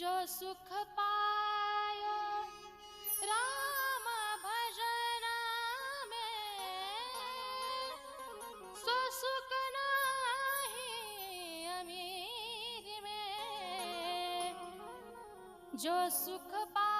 जो सुख पायो राम भजना सो सुख नमी में जो सुख पायो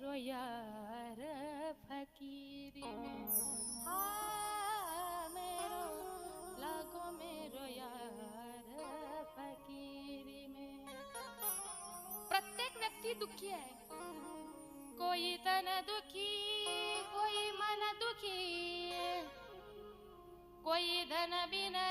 रो यार फकीर हाँ मेरो लागो मेरो यार फकीर में प्रत्येक व्यक्ति दुखी है कोई तन दुखी कोई मन दुखी कोई धन बिना